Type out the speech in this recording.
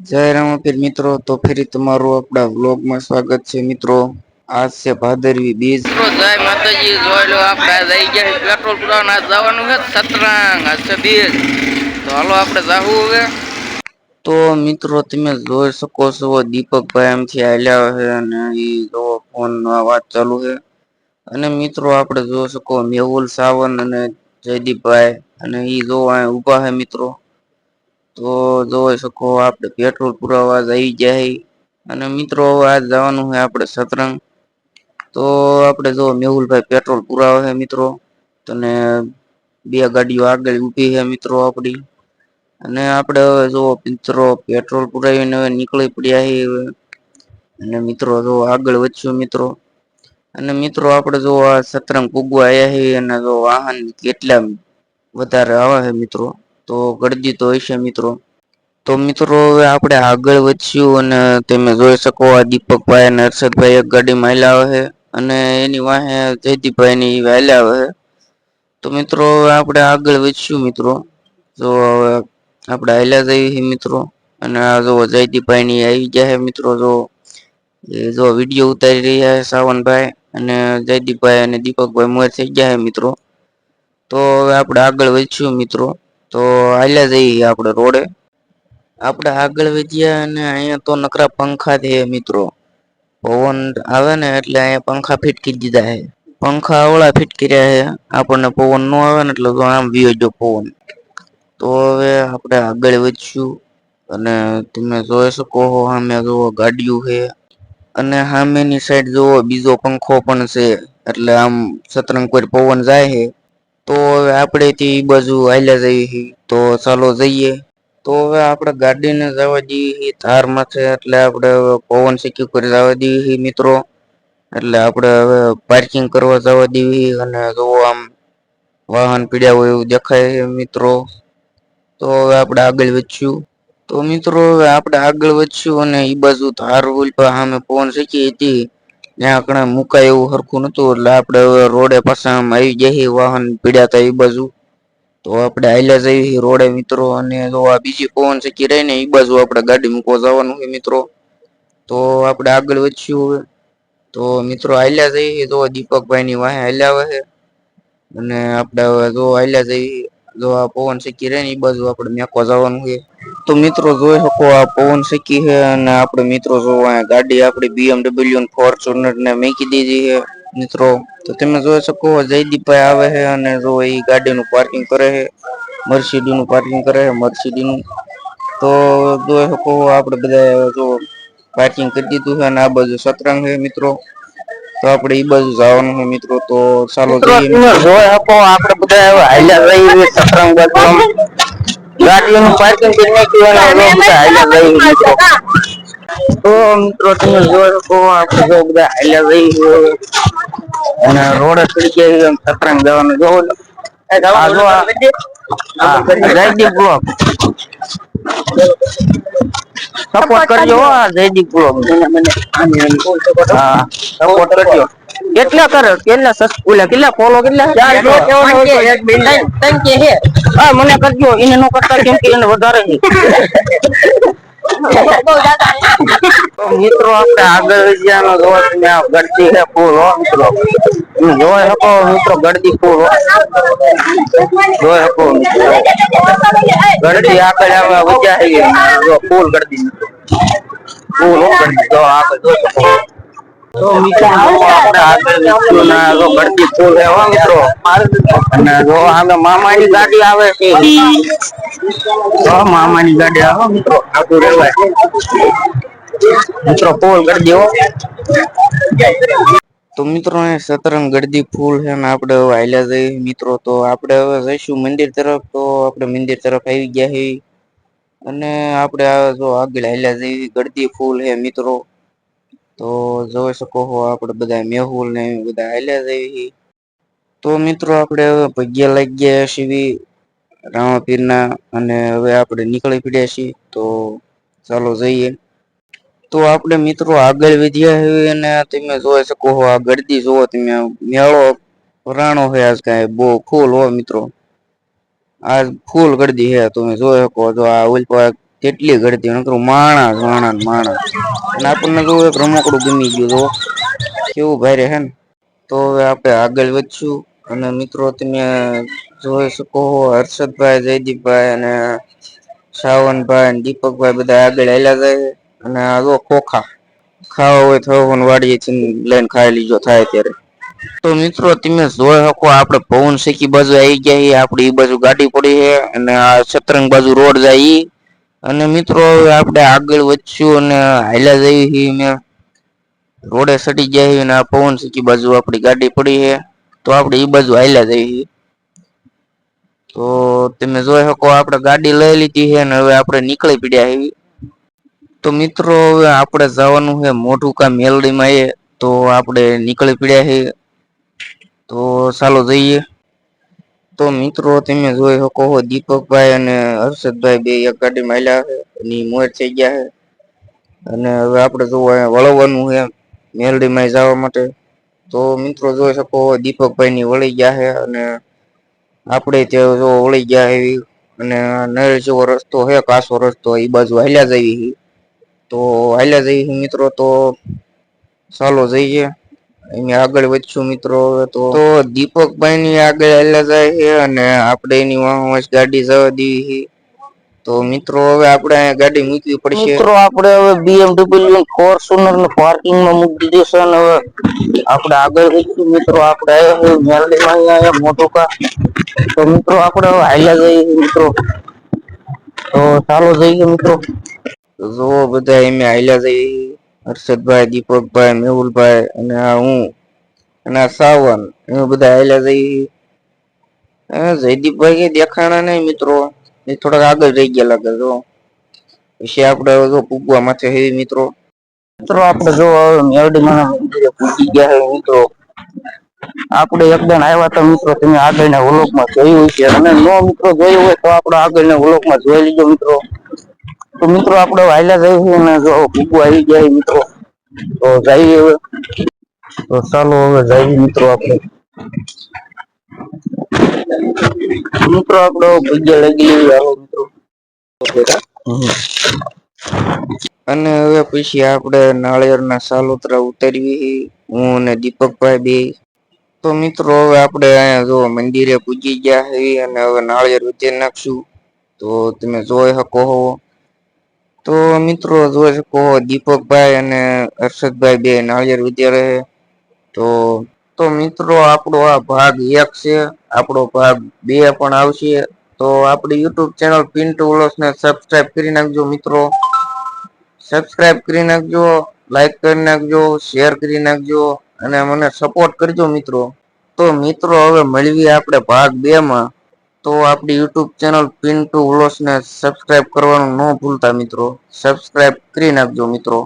જય રામાપીર મિત્રો તો ફરી તમારું આપણા વ્લોગમાં સ્વાગત છે મિત્રો. આજ છે ભાદરવી બીજ. જય માતાજી જોઈ લો આપણે જઈ ગયા પેટ્રોલ પુરાવા આજ જવાનું છે સતરાંગ આજ છે બીજ. તો હાલો આપણે જાવું હવે. તો મિત્રો તમે જોઈ શકો છો દીપકભાઈ એમથી હાલ્યા છે અને એ જો ફોન વાત ચાલુ છે. અને મિત્રો આપણે જોઈ શકો મેહુલ સાવન અને જયદીપભાઈ અને એ જો અહીંયા ઊભા છે મિત્રો. તો જોઈ શકો, આપણે પેટ્રોલ પુરાવા જઈ જાય. અને મિત્રો આજ જવાનું છે આપણે સતરંગ. તો આપણે જો મેહુલભાઈ પેટ્રોલ પુરાવે છે મિત્રો. તને બે ગાડીઓ આગળ ઊભી છે મિત્રો આપણી. અને આપણે હવે જો મિત્રો પેટ્રોલ પુરાવીને હવે નીકળી પડ્યા છે અને મિત્રો જો આગળ વધશું મિત્રો. અને મિત્રો, આપણે જો આ સતરંગ પૂગવા આવ્યા છે અને જો વાહન કેટલા વધારે આવે છે મિત્રો? તો ગળદી તો હશે મિત્રો. તો મિત્રો હવે આપણે આગળ વધશું અને તમે જોઈ શકો આ દીપકભાઈ અને હર્ષદભાઈ એક ગાડીમાં હાલ્યા આવે છે અને એની વાહે જયદીપભાઈ ની હાલ્યા આવે છે. તો મિત્રો હવે આપણે આગળ વધશું મિત્રો. તો હવે આપણે હેલા જઈએ મિત્રો. અને આ જો જયદીપભાઈ ની આવી ગયા છે મિત્રો જો. એ જો વીડિયો ઉતારી રહ્યા છે સાવનભાઈ અને જયદીપભાઈ અને દીપકભાઈ મોર થઈ ગયા છે મિત્રો. તો હવે આપણે આગળ વધશું મિત્રો. તો હાલ્યા જઈએ આપણે રોડે. આપણે આગળ વધ્યા અને અહીંયા તો નકરા પંખા છે મિત્રો. પવન આવે ને એટલે અહીંયા પંખા ફિટકી દીધા છે. પંખા અવળા ફિટ કર્યા છે. આપણને પવન ન આવે ને એટલે તો આમ વિયો પવન. તો હવે આપણે આગળ વધશું. અને તમે જોઈ શકો છો સામે જુઓ ગાડીઓ છે. અને સામેની સાઈડ જુઓ, બીજો પંખો પણ છે. એટલે આમ સતરંગ કોઈ પવન જાય છે. તો હવે આપણે ઈ બાજુ હાલ્યા જઈએ તો ચાલો જઈએ. તો હવે આપણે ગાડીને જવા દઈએ થારમાં છે એટલે આપણે હવે પવન સિક્કી કરી જવા દઈએ મિત્રો. એટલે આપણે હવે પાર્કિંગ કરવા જવા દેવી અને જો આમ વાહન પીડ્યા હોય એવું દેખાય મિત્રો. તો હવે આપણે આગળ વધશું. તો મિત્રો હવે આપણે આગળ વધશું અને એ બાજુ ધાર ઓલ સામે પવન શીખી હતી. ત્યાં આપણે મુકાય એવું સરખું નતું, એટલે આપણે રોડે પાછા આમ આવી જઈએ, વાહન પીડ્યા હતા એ બાજુ. તો આપણે હાલ્યા જઈએ રોડે મિત્રો, અને જો આ બીજી પવન શીખી રહી ને એ બાજુ આપણે ગાડી મૂકવા જવાનું છે મિત્રો. તો આપણે આગળ વધશું હવે. તો મિત્રો હાલ્યા જઈએ તો દીપકભાઈ ની વાહે હાલ્યા આવે અને આપણે જો હાલ્યા જઈએ, જો આ પવન શીખી રહે ને એ બાજુ આપણે મેકવા જવાનું છે તો મિત્રો જોઈ શકો આ પવન શીખી છે અને આપણે મિત્રો જો આ ગાડી આપણી BMW ફોર્ચ્યુનર ને મૂકી દીધી છે. મિત્રો તો તમે જોઈ શકો જયદીપભાઈ આવે છે અને જો એ ગાડીનું પાર્કિંગ કરે છે મર્સિડીઝનું પાર્કિંગ કરે છે મર્સિડીઝનું તો જોઈ શકો આપણે બધા જો પાર્કિંગ કરી દીધું છે અને આ બાજુ સતરંગ છે મિત્રો. તો આપણે ઈ બાજુ જવાનું છે મિત્રો તો ચાલો જઈએ. જોઈ શકો આપણે બધા હાલ્યા જઈએ સતરંગ બાજુ ગાડીઓનું પાર્કિંગ કરીને હવે બધા હાલ્યા જઈએ મિત્રો તો મિત્રો તમે જોઈ શકો આપણે જો બધા હાલ્યા ગઈ અને રોડ ગયા સતરંગ જવાનું જોવો જયદીપ બ્લોક. સપોર્ટ કરજો જયદીપ બ્લોક. હા સપોર્ટ કરજો. કેટલા કરે કેટલા સસ ઓલા કેટલા ફોલો કેટલા હા મને કરજો એને નો કરતા કેમ કે એને વધારે છે. મિત્રો આપણે આગળ વિદ્યાનો જોવા તમે આ ગળદી હે ફૂલ હો મિત્રો. તમે જોઈ શકો મિત્રો ગળદી ફૂલ હો. જોઈ શકો ગડતી ગળદી આગળ આવે વજ્યા હે જો ફૂલ ગળદી મિત્રો. ફૂલ હો ગળદી જો આગળ જોઈ શકો તો મિત્રો મામાની ગાડી આવે તો મામાની ગાડી આવે મિત્રો આખું રેવાય મિત્રો, ફૂલ કરી તો મિત્રો અહીંયા સતરંગ ગળદી ફૂલ છે ને આપણે હવે હાલ્યા જઈએ મિત્રો, તો આપણે હવે જઈશું મંદિર તરફ. તો આપણે મંદિર તરફ આવી ગયા છે અને આપણે જો આગળ હાલ્યા જઈએ ગળદી ફૂલ છે મિત્રો. તો જોઈ શકો હો આપણે બધા મેહુલ ને બધા હાલ્યા જઈએ તો મિત્રો આપણે હવે ભગ્યા લાગી ગયા છીએ રામાપીરના અને હવે આપણે નીકળી પડ્યા છીએ. તો ચાલો જઈએ. તો આપણે મિત્રો આગળ વધ્યા છીએ અને તમે જોઈ શકો હો, આ ગરદી જોવો તમે મેળો પુરાણો છે આજ કાંઈ, બહુ ફૂલ હો મિત્રો. આ ફૂલ ગરદી છે તમે જોઈ શકો જો આ ઓલ કેટલી ગળતી નકરું માણસ માણા માણસ. અને આપણને તો એક રમકડું ગમી ગયું તો કેવું ભારે હે ને? તો હવે આપણે આગળ વધશું. અને મિત્રો, તમે જોઈ શકો હર્ષદભાઈ, જયદીપભાઈ અને શ્રાવણભાઈ અને દીપકભાઈ બધા આગળ આવેલા જાય અને આ જો ખોખા. ખાવા હોય તો વાડીએ લઈને ખાઈ લીજો, થાય ત્યારે. તો મિત્રો, તમે જોઈ શકો આપણે પવન શેકી બાજુ આવી ગયા આપડી એ બાજુ ગાડી પડી છે. અને આ શતરંગ બાજુ રોડ જાય અને મિત્રો, હવે આપણે આગળ વધશું અને હાઈલા જઈ મેં રોડે સટી છીએ અને આ પવન શેકી બાજુ આપણી ગાડી પડી છે. તો આપણે એ બાજુ હાઈલા જઈ તો તમે જોઈ શકો, આપણે ગાડી લઈ લીધી છે અને હવે આપણે નીકળી પડ્યા એવી તો મિત્રો, હવે આપણે જવાનું છે મોઢું કા મેલડીમાં એ, તો આપણે નીકળી પડ્યા છીએ. તો ચાલો જઈએ. તો મિત્રો તમે જોઈ શકો હો દીપકભાઈ અને હર્ષદભાઈ બે એક ગાડીમાં આલ્યા છે અને મોર થઈ ગયા છે. અને હવે આપણે જોવા વળવાનું છે, મેલડીમાં જવા માટે. તો મિત્રો જોઈ શકો હો દીપકભાઈ ની વળી ગયા છે અને આપણે ત્યાં જો વળી ગયા એવી અને નળ જેવો રસ્તો છે, કાસો રસ્તો એ બાજુ હાલ્યા છીએ તો હાલ્યા જઈ મિત્રો, તો ચાલો જઈએ. અહીંયા આગળ વધશું મિત્રો હવે તો. તો દીપકભાઈ ની આગળ હાલ્યા જાય છે અને આપણે એની વાહ ગાડી જવા દેવી છે. તો મિત્રો હવે આપણે ગાડી મૂકવી પડશે. મિત્રો આપણે હવે BMW ફોર્ચ્યુનર ને પાર્કિંગમાં મૂકી દીધી છે અને હવે આપણે આગળ વધશું. મિત્રો આપણે આવ્યા છે મેલડીમાં અહીંયા મોટો કા. તો મિત્રો આપણે હવે હાલ્યા જઈએ મિત્રો. તો ચાલો જઈએ મિત્રો. જો બધા એમે હાલ્યા જઈએ. હર્ષદભાઈ, દીપકભાઈ, મેહુલભાઈ અને આ હું અને આ સાવન એ બધા આવેલા જઈ જયદીપભાઈ કઈ દેખાણા નહીં મિત્રો. એ થોડાક આગળ રહી ગયા લાગે જો પછી આપણે જો પૂગવા માથે હે મિત્રો. મિત્રો આપણે જો મેરડી મંદિરે પૂજી ગયા હે મિત્રો. આપણે એકદમ આવ્યા તો મિત્રો તમે આગળના વ્લોગમાં જોયું છે અને નો મિત્રો જોયું હોય તો આપણે આગળના વ્લોગમાં જોઈ લીધો મિત્રો. તો મિત્રો આપણે વાયલા જઈએ અને જો પૂગવા આવી ગયા મિત્રો. તો જઈએ હવે. તો ચાલો હવે જઈએ મિત્રો આપણે. મિત્રો આપણો ભૂગ્યા લાગી હાલો મિત્રો. અને હવે પછી આપણે નાળિયેરના સાલોતરા ઉતારવી હું અને દીપકભાઈ બે. તો મિત્રો હવે આપણે અહીંયા જો મંદિરે પૂજી ગયા છે અને હવે નાળિયેર ઉતરી નાખશું. તો તમે જોઈ શકો છો તો મિત્રો જોઈ શકો દીપકભાઈ અને હર્ષદભાઈ બે નાળિયેર વિદ્યાલય તો તો મિત્રો, આપણો આ ભાગ એક છે. આપણો ભાગ બે પણ આવશે. તો આપણી યુટ્યુબ ચેનલ પિન્ટુ ને સબસ્ક્રાઇબ કરી નાખજો મિત્રો. સબસ્ક્રાઇબ કરી નાખજો લાઈક કરી નાખજો શેર કરી નાખજો, અને મને સપોર્ટ કરજો મિત્રો. તો મિત્રો, હવે મળવી આપણે ભાગ બે માં તો આપણી યુટ્યુબ ચેનલ પિન્ટુ વ્લોગ્સને સબસ્ક્રાઇબ કરવાનું ન ભૂલતા મિત્રો. સબસ્ક્રાઇબ કરી નાખજો મિત્રો.